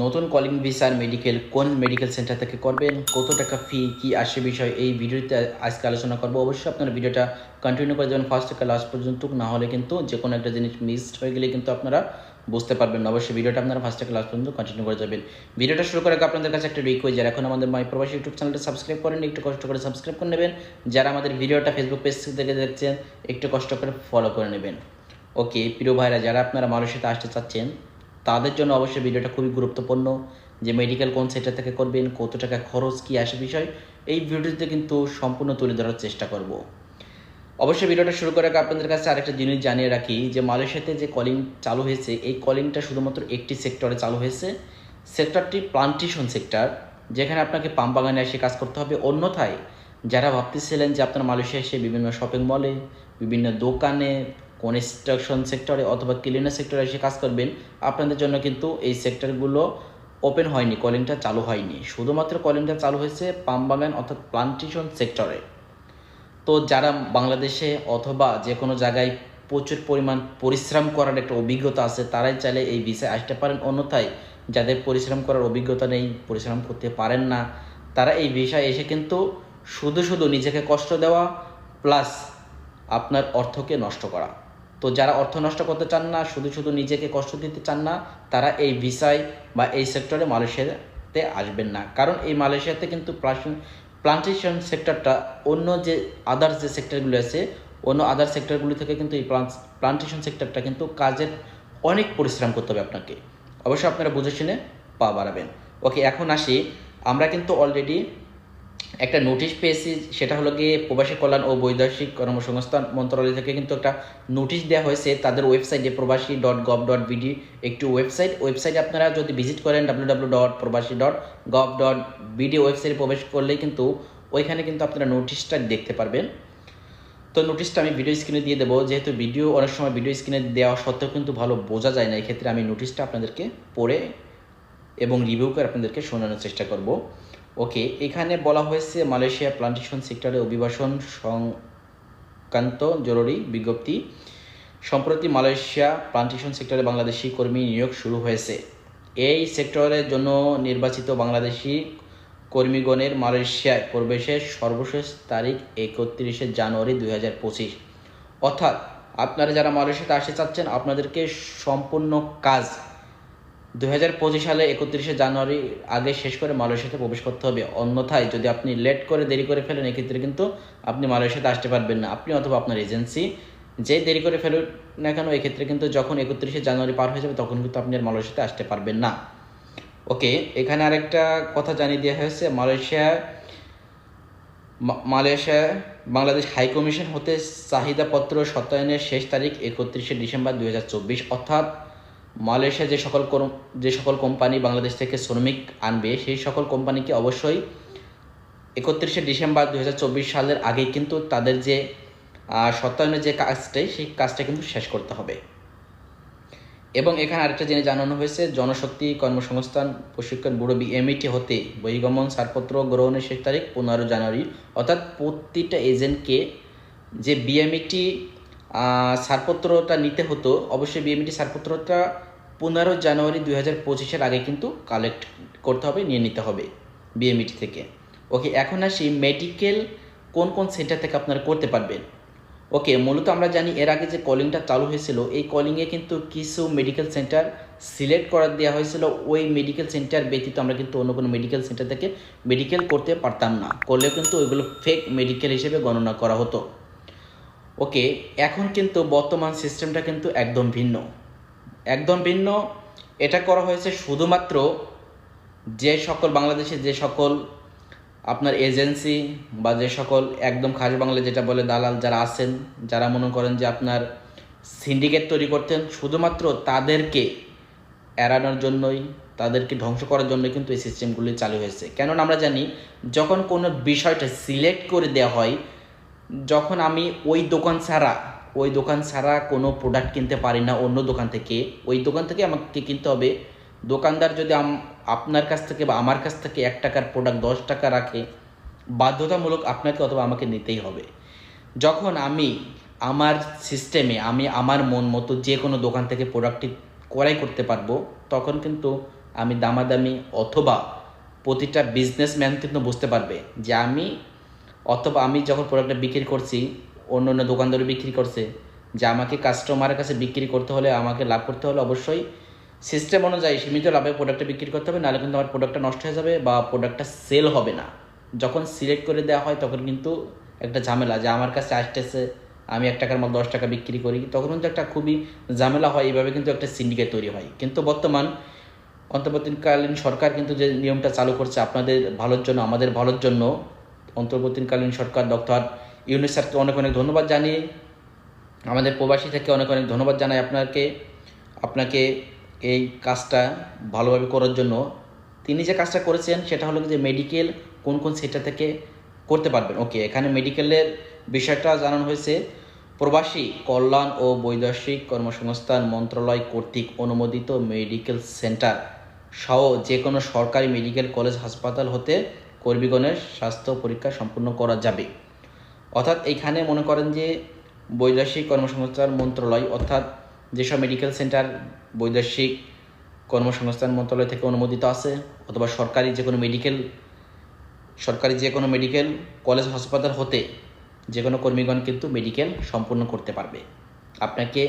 নতুন কলিং ভিসার মেডিকেল কোন মেডিকেল সেন্টার থেকে করবেন, কত টাকা ফি কি আসে বিষয়, এই ভিডিওতে আজকে আলোচনা করব। অবশ্যই আপনারা ভিডিওটা কন্টিনিউ করে দেবেন ফার্স্ট থেকে লাস্ট পর্যন্ত, না হলে কিন্তু যে কোনো একটা জিনিস মিসড হয়ে গেলে কিন্তু আপনারা বুঝতে পারবেন অবশ্যই ভিডিওটা আপনারা ফার্স্ট থেকে লাস্ট পর্যন্ত কন্টিনিউ করে যাবেন ভিডিওটা শুরু আগে আপনাদের কাছে একটা রিকোয়েস্ট যারা এখন আমাদের মাই প্রবাসী ইউটিউব চ্যানেলটা সাবস্ক্রাইব করেন একটু কষ্ট করে সাবস্ক্রাইব করে নেবেন। যারা আমাদের ভিডিওটা ফেসবুক পেজ থেকে দেখছেন, একটু কষ্ট করে ফলো করে নেবেন। ওকে প্রিয় ভাইরা, যারা আপনারা মালয়েশিয়াতে আসতে চাচ্ছেন তাদের জন্য অবশ্যই ভিডিওটা খুবই গুরুত্বপূর্ণ, যে মেডিকেল কোন সেন্টার থেকে করবেন, কত টাকা খরচ, কী আসে বিষয়, এই ভিডিওতে কিন্তু সম্পূর্ণ তুলে ধরার চেষ্টা করব। অবশ্যই ভিডিওটা শুরু আগে আপনাদের কাছে আরেকটা জিনিস জানিয়ে রাখি, যে মালয়েশিয়াতে যে কলিং চালু হয়েছে, এই কলিংটা শুধুমাত্র একটি সেক্টরে চালু হয়েছে। সেক্টরটি প্লান্টেশন সেক্টর যেখানে আপনাকে পাম বাগানে এসে কাজ করতে হবে। অন্যথায়, যারা ভাবতেছিলেন যে আপনারা মালয়েশিয়া এসে বিভিন্ন শপিং মলে বিভিন্ন দোকানে কনস্ট্রাকশন সেক্টরে অথবা ক্লিনার সেক্টরে এসে কাজ করবেন, আপনাদের জন্য কিন্তু এই সেক্টরগুলো ওপেন হয়নি কলিংটা চালু হয়নি। শুধুমাত্র কলিংটা চালু হয়েছে পাম বাগান অর্থাৎ প্লান্টেশন সেক্টরে তো যারা বাংলাদেশে অথবা যে কোনো জায়গায় প্রচুর পরিমাণ পরিশ্রম করার একটা অভিজ্ঞতা আছে, তারাই চাইলে এই ভিসায় আসতে পারেন। অন্যথায় যাদের পরিশ্রম করার অভিজ্ঞতা নেই, পরিশ্রম করতে পারেন না, তারা এই ভিসায় এসে কিন্তু শুধু শুধু নিজেকে কষ্ট দেওয়া প্লাস আপনার অর্থকে নষ্ট করা। তো যারা অর্থ নষ্ট করতে চান না, শুধু শুধু নিজেকে কষ্ট দিতে চান না, তারা এই ভিসায় বা এই সেক্টরে মালয়েশিয়াতে আসবেন না। কারণ এই মালয়েশিয়াতে কিন্তু প্লান্টেশন সেক্টরটা অন্য যে আদার্স যে সেক্টরগুলো আছে, অন্য আদার সেক্টরগুলি থেকে কিন্তু এই প্লান্টেশন সেক্টরটা কিন্তু কাজের অনেক পরিশ্রম করতে হবে আপনাকে। অবশ্যই আপনারা বুঝে শুনে পা বাড়াবেন। ওকে, এখন আসি। আমরা কিন্তু অলরেডি একটা নোটিশ পেয়েছি, সেটা হলো গিয়ে প্রবাসী কল্যাণ ও বৈদেশিক কর্মসংস্থান মন্ত্রণালয় থেকে কিন্তু একটা নোটিশ দেওয়া হয়েছে। তাদের ওয়েবসাইটে Probashi dot gov dot BD একটি ওয়েবসাইট ওয়েবসাইটে আপনারা যদি ভিজিট করেন W W dot Probashi dot gov dot BD ওয়েবসাইটে প্রবেশ করলেই কিন্তু ওইখানে কিন্তু আপনারা নোটিশটা দেখতে পারবেন। তো নোটিশটা আমি ভিডিও স্ক্রিনে দিয়ে দেবো। যেহেতু ভিডিও অনেক সময় ভিডিও স্ক্রিনে দেওয়া সত্ত্বেও কিন্তু ভালো বোঝা যায় না। এক্ষেত্রে আমি নোটিশটা আপনাদেরকে পড়ে এবং রিভিউ করে আপনাদেরকে শোনানোর চেষ্টা করব। ওকে এখানে বলা হয়েছে মালয়েশিয়া প্লান্টেশন সেক্টরে অভিবাসন সংক্রান্ত জরুরি বিজ্ঞপ্তি। সম্প্রতি মালয়েশিয়া প্লান্টেশন সেক্টরে বাংলাদেশি কর্মী নিয়োগ শুরু হয়েছে। এই সেক্টরের জন্য নির্বাচিত বাংলাদেশি কর্মীগণের মালয়েশিয়ায় প্রবেশের সর্বশেষ তারিখ একত্রিশে জানুয়ারি দুই হাজার পঁচিশ। অর্থাৎ, আপনারা যারা মালয়েশিয়াতে আসতে চাচ্ছেন, আপনাদেরকে সম্পূর্ণ কাজ দু হাজার পঁচিশ সালে একত্রিশে জানুয়ারি আগে শেষ করে মালয়েশিয়াতে প্রবেশ করতে হবে। অন্যথায় যদি আপনি লেট করে দেরি করে ফেলেন, এক্ষেত্রে কিন্তু আপনি মালয়েশিয়াতে আসতে পারবেন না। আপনি অথবা আপনার এজেন্সি যে দেরি করে ফেলুন না কেন, এক্ষেত্রে কিন্তু যখন একত্রিশে জানুয়ারি পার হয়ে যাবে, তখন কিন্তু আপনি আর মালয়েশিয়াতে আসতে পারবেন না। ওকে, এখানে আরেকটা কথা জানিয়ে দেওয়া হয়েছে। Malaysia Malaysia Bangladesh high commission হতে চাহিদাপত্র সত্যায়নের শেষ তারিখ একত্রিশে ডিসেম্বর দুই হাজার চব্বিশ, অর্থাৎ মালয়েশিয়া যে সকল যে সকল কোম্পানি বাংলাদেশ থেকে শ্রমিক আনবে, সেই সকল কোম্পানিকে অবশ্যই একত্রিশে ডিসেম্বর দু হাজার চব্বিশ সালের আগে কিন্তু তাদের যে সত্যায়নের যে কাজটাই সেই কাজটা কিন্তু শেষ করতে হবে। এবং এখানে আরেকটা জিনিস জানানো হয়েছে, জনশক্তি কর্মসংস্থান প্রশিক্ষণ ব্যুরো বিএমইটি হতে বহিগমন ছাড়পত্র গ্রহণের শেষ তারিখ পনেরো জানুয়ারি, অর্থাৎ প্রতিটা এজেন্টকে যে বিএমইটি ছাড়পত্রটা নিতে হতো। অবশ্যই বিএমইটি ছাড়পত্রটা পনেরো জানুয়ারি দুই হাজার পঁচিশের আগে কিন্তু কালেক্ট করতে হবে, নিয়ে নিতে হবে বিএমইটি থেকে। ওকে এখন আসি মেডিকেল কোন কোন সেন্টার থেকে আপনারা করতে পারবেন। ওকে মূলত আমরা জানি এর আগে যে কলিংটা চালু হয়েছিল, এই কলিংয়ে কিন্তু কিছু মেডিকেল সেন্টার সিলেক্ট করা দেওয়া হয়েছিল। ওই মেডিকেল সেন্টার ব্যতীত আমরা কিন্তু অন্য কোনো মেডিকেল সেন্টার থেকে মেডিকেল করতে পারতাম না। করলেও কিন্তু ওইগুলো ফেক মেডিকেল হিসেবে গণনা করা হতো। ওকে, এখন কিন্তু বর্তমান সিস্টেমটা কিন্তু একদম ভিন্ন। একদম ভিন্ন, এটা করা হয়েছে শুধুমাত্র যে সকল বাংলাদেশে যে সকল আপনার এজেন্সি বা যে সকল একদম খাস বাংলা যেটা বলে দালাল যারা আছেন, যারা মনে করেন যে আপনার সিন্ডিকেট তৈরি করতেন, শুধুমাত্র তাদেরকে এড়ানোর জন্যই, তাদেরকে ধ্বংস করার জন্য কিন্তু এই সিস্টেমগুলি চালু হয়েছে। কেননা আমরা জানি, যখন কোনো বিষয়টা সিলেক্ট করে দেওয়া হয় যখন আমি ওই দোকান ছাড়া, ওই দোকান ছাড়া কোনো প্রোডাক্ট কিনতে পারি না অন্য দোকান থেকে, ওই দোকান থেকে আমাকে কিনতে হবে। দোকানদার যদি আপনার কাছ থেকে বা আমার কাছ থেকে এক টাকার প্রোডাক্ট দশ টাকা রাখে, বাধ্যতামূলক আপনাকে অথবা আমাকে নিতেই হবে। যখন আমি আমার সিস্টেমে আমি আমার মন মতো যে কোনো দোকান থেকে প্রোডাক্টটি ক্রয় করতে পারব, তখন কিন্তু আমি দামাদামি অথবা প্রতিটা বিজনেসম্যান কিন্তু বুঝতে পারবে যে আমি অথবা আমি যখন প্রোডাক্টটা বিক্রি করছি, অন্য অন্য দোকানদারও বিক্রি করছে, যে আমাকে কাস্টমারের কাছে বিক্রি করতে হলে, আমাকে লাভ করতে হলে অবশ্যই সিস্টেম অনুযায়ী সীমিত লাভে প্রোডাক্টটা বিক্রি করতে হবে, নাহলে কিন্তু আমার প্রোডাক্টটা নষ্ট হয়ে যাবে বা প্রোডাক্টটা সেল হবে না। যখন সিলেক্ট করে দেওয়া হয়, তখন কিন্তু একটা ঝামেলা যে আমার কাছে আসতেছে, আমি এক টাকার মাল দশ টাকা বিক্রি করি, তখন কিন্তু একটা খুবই ঝামেলা হয়, এইভাবে কিন্তু একটা সিন্ডিকেট তৈরি হয়। কিন্তু বর্তমান, অন্তর্বর্তীকালীন সরকার কিন্তু যে নিয়মটা চালু করছে, আপনাদের ভালোর জন্য, আমাদের ভালোর জন্য অন্তর্বর্তীকালীন সরকার ডক্টর ইউনুস স্যারকে অনেক অনেক ধন্যবাদ জানিয়ে আমাদের প্রবাসী থেকে অনেক অনেক ধন্যবাদ জানাই আপনাকে আপনাকে এই কাজটা ভালোভাবে করার জন্য। তিনি যে কাজটা করেছেন সেটা হলো যে মেডিকেল কোন কোন সেক্টর থেকে করতে পারবেন। ওকে এখানে মেডিকেলের বিষয়টা জানানো হয়েছে। প্রবাসী কল্যাণ ও বৈদেশিক কর্মসংস্থান মন্ত্রণালয় কর্তৃক অনুমোদিত মেডিকেল সেন্টার সহ যে কোনো সরকারি মেডিকেল কলেজ হাসপাতাল হতে কর্মীগণের স্বাস্থ্য পরীক্ষা সম্পূর্ণ করা যাবে। অর্থাৎ এইখানে মনে করেন যে বৈদেশিক কর্মসংস্থান মন্ত্রণালয়, অর্থাৎ যেসব মেডিকেল সেন্টার বৈদেশিক কর্মসংস্থান মন্ত্রণালয় থেকে অনুমোদিত আছে, অথবা সরকারি যে কোনো মেডিকেল সরকারি যে কোনো মেডিকেল কলেজ হাসপাতাল হতে যে কোনো কর্মীগণ কিন্তু মেডিকেল সম্পূর্ণ করতে পারবে। আপনাকে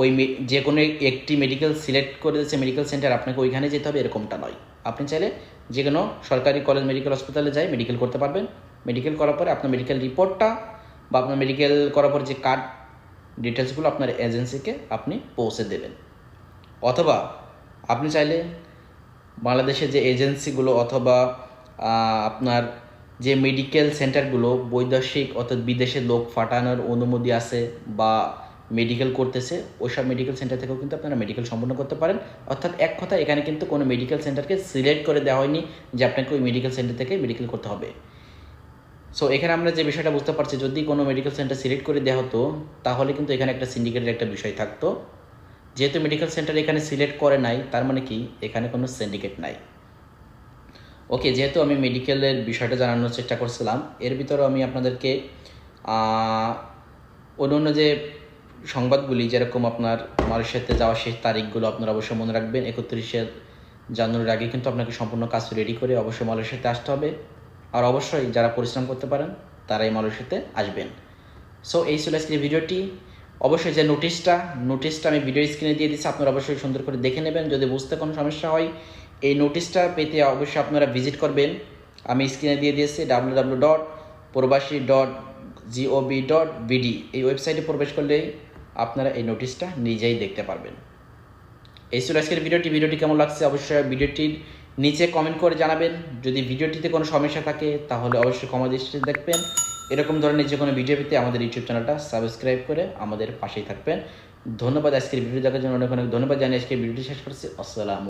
ওই যে কোনো একটি মেডিকেল সিলেক্ট করে দিচ্ছে মেডিকেল সেন্টার আপনাকে ওইখানে যেতে হবে, এরকমটা নয়। আপনি চাইলে যে কোনো সরকারি কলেজ মেডিকেল হসপিটালে যাই মেডিকেল করতে পারবেন। মেডিকেল করার পরে আপনার মেডিকেল রিপোর্টটা বা আপনার মেডিকেল করার পর যে কার্ড ডিটেলসগুলো আপনার এজেন্সিকে আপনি পৌঁছে দেবেন। অথবা আপনি চাইলে বাংলাদেশের যে এজেন্সিগুলো অথবা আপনার যে মেডিকেল সেন্টারগুলো বৈদেশিক অর্থাৎ বিদেশে লোক ফাটানোর অনুমতি আছে বা মেডিকেল করতেছে, ওইসব মেডিকেল সেন্টার থেকেও কিন্তু আপনারা মেডিকেল সম্পন্ন করতে পারেন। অর্থাৎ এক কথা এখানে কিন্তু কোনো মেডিকেল সেন্টারকে সিলেক্ট করে দেওয়া হয়নি যে আপনাকে ওই মেডিকেল সেন্টার থেকে মেডিকেল করতে হবে। সো এখানে আমরা যে বিষয়টা বুঝতে পারছি, যদি কোনো মেডিকেল সেন্টার সিলেক্ট করে দেওয়া হতো, তাহলে কিন্তু এখানে একটা সিন্ডিকেটের একটা বিষয় থাকতো। যেহেতু মেডিকেল সেন্টার এখানে সিলেক্ট করে নাই, তার মানে কি? এখানে কোনো সিন্ডিকেট নাই। ওকে যেহেতু আমি মেডিকেলের বিষয়টা জানানোর চেষ্টা করছিলাম, এর ভিতরেও আমি আপনাদেরকে অন্য অন্য যে সংবাদগুলি যেরকম আপনার মালয়েশিয়াতে যাওয়ার শেষ তারিখগুলো আপনারা অবশ্যই মনে রাখবেন। একত্রিশে জানুয়ারির আগে কিন্তু আপনাকে সম্পূর্ণ কাজ রেডি করে অবশ্যই মালয়েশিয়াতে আসতে হবে। আর অবশ্যই যারা পরিশ্রম করতে পারেন, তারাই মালয়েশিয়াতে আসবেন। সো এই ছিল আজকের ভিডিওটি। অবশ্যই যে নোটিশটা নোটিশটা আমি ভিডিও স্ক্রিনে দিয়ে দিচ্ছি, আপনারা অবশ্যই সুন্দর করে দেখে নেবেন। যদি বুঝতে কোনো সমস্যা হয়, এই নোটিশটা পেতে অবশ্যই আপনারা ভিজিট করবেন। আমি স্ক্রিনে দিয়ে দিয়েছি W W dot Probashi dot GOB dot BD এই ওয়েবসাইটে প্রবেশ করলেই আপনারা এই নোটিশটা নিজেই দেখতে পারবেন। এই ছিল আজকের ভিডিওটি। ভিডিওটি কেমন লাগছে অবশ্যই ভিডিওটির নিচে কমেন্ট করে জানাবেন। যদি ভিডিওটিতে কোনো সমস্যা থাকে, তাহলে অবশ্যই কমা দৃষ্টিতে দেখবেন। এরকম ধরনের যে কোনো ভিডিও পেতে আমাদের ইউটিউব চ্যানেলটা সাবস্ক্রাইব করে আমাদের পাশেই থাকবেন। ধন্যবাদ আজকের ভিডিও দেখার জন্য। অনেক অনেক ধন্যবাদ। জানিয়ে আজকের ভিডিওটি শেষ করছি। আসসালাম